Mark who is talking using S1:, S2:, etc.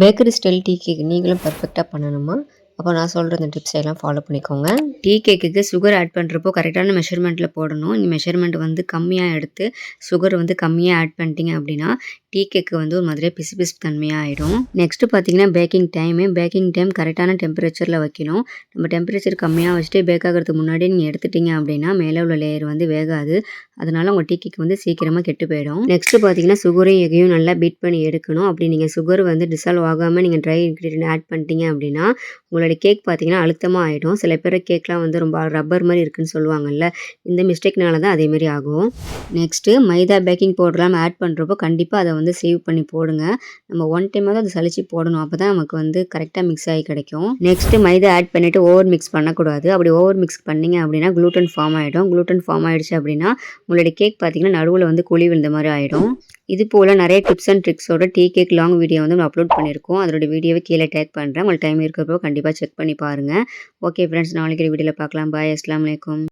S1: Bakery style tea cake நீங்களும் பர்ஃபெக்டாக பண்ணணுமா? அப்போ நான் சொல்கிற இந்த டிப்ஸ் எல்லாம் ஃபாலோ பண்ணிக்கோங்க. டீ கேக்குக்கு சுகர் ஆட் பண்ணுறப்போ கரெக்டான மெஷர்மெண்ட்டில் போடணும். இந்த மெஷர்மெண்ட் வந்து கம்மியாக எடுத்து சுகர் வந்து கம்மியாக ஆட் பண்ணிட்டீங்க அப்படின்னா டீ கேக்கு வந்து ஒரு மாதிரியே பிசு பிசு தன்மையாக ஆகிடும் நெக்ஸ்ட்டு பார்த்தீங்கன்னா பேக்கிங் டைமு பேக்கிங் டைம் கரெக்டான டெம்பரேச்சரில் வைக்கணும். நம்ம டெம்பரேச்சர் கம்மியாக வச்சுட்டு பேக் ஆகிறதுக்கு முன்னாடி நீங்கள் எடுத்துட்டீங்க அப்படின்னா மேலே உள்ள லேயர் வந்து வேகாது. அதனால் உங்கள் டீ கேக் வந்து சீக்கிரமாக கெட்டு போயிடும். நெக்ஸ்ட்டு பார்த்தீங்கன்னா சுகரையும் எகையும் நல்லா பீட் பண்ணி எடுக்கணும். அப்படி நீங்கள் சுகர் வந்து டிசால்வ் ஆகாமல் நீங்கள் ட்ரை இன்க்ரீடியன்ட் ஆட் பண்ணிட்டீங்க அப்படின்னா உங்களோட கேக் பார்த்தீங்கன்னா அழுத்தமாக ஆகிடும் சில பேர் கேக்லாம் வந்து ரொம்ப ரப்பர் மாதிரி இருக்குன்னு சொல்லுவாங்கல்ல இந்த மிஸ்டேக்னால தான் அதேமாரி ஆகும். நெக்ஸ்ட்டு மைதா பேக்கிங் பவுடர்லாம் ஆட் பண்ணுறப்போ கண்டிப்பாக அதை வந்து சேவ் பண்ணி போடுங்க. நம்ம ஒன் டைமாவது அதை சளிச்சு போடணும். அப்போ தான் நமக்கு வந்து கரெக்டாக மிக்ஸ் ஆகி கிடைக்கும். நெக்ஸ்ட்டு மைதா ஆட் பண்ணிவிட்டு ஓவர் மிக்ஸ் பண்ணக்கூடாது. அப்படி ஓவர் மிக்ஸ் பண்ணிங்க அப்படின்னா க்ளூட்டன் ஃபார்ம் ஆகிடும் க்ளூட்டன் ஃபார்ம் ஆகிடுச்சு அப்படின்னா உங்களுடைய கேக் பார்த்தீங்கன்னா நடுவில் வந்து குழி விழுந்த மாதிரி ஆகிடும் இது போல் நிறைய டிப்ஸ் அண்ட் ட்ரிக்ஸோட டீ கேக் லாங் வீடியோ வந்து நம்ம அப்லோட் பண்ணியிருக்கோம். அதோட வீடியோவை கீழே டேக் பண்ணுறேன் உங்களுக்கு டைம் இருக்கிறப்போ கண்டிப்பாக செக் பண்ணி பாருங்கள் ஓகே ஃப்ரெண்ட்ஸ் நாளைக்கு வீடியோவில் பார்க்கலாம். பாய் அஸ்லாம் வலைக்கம்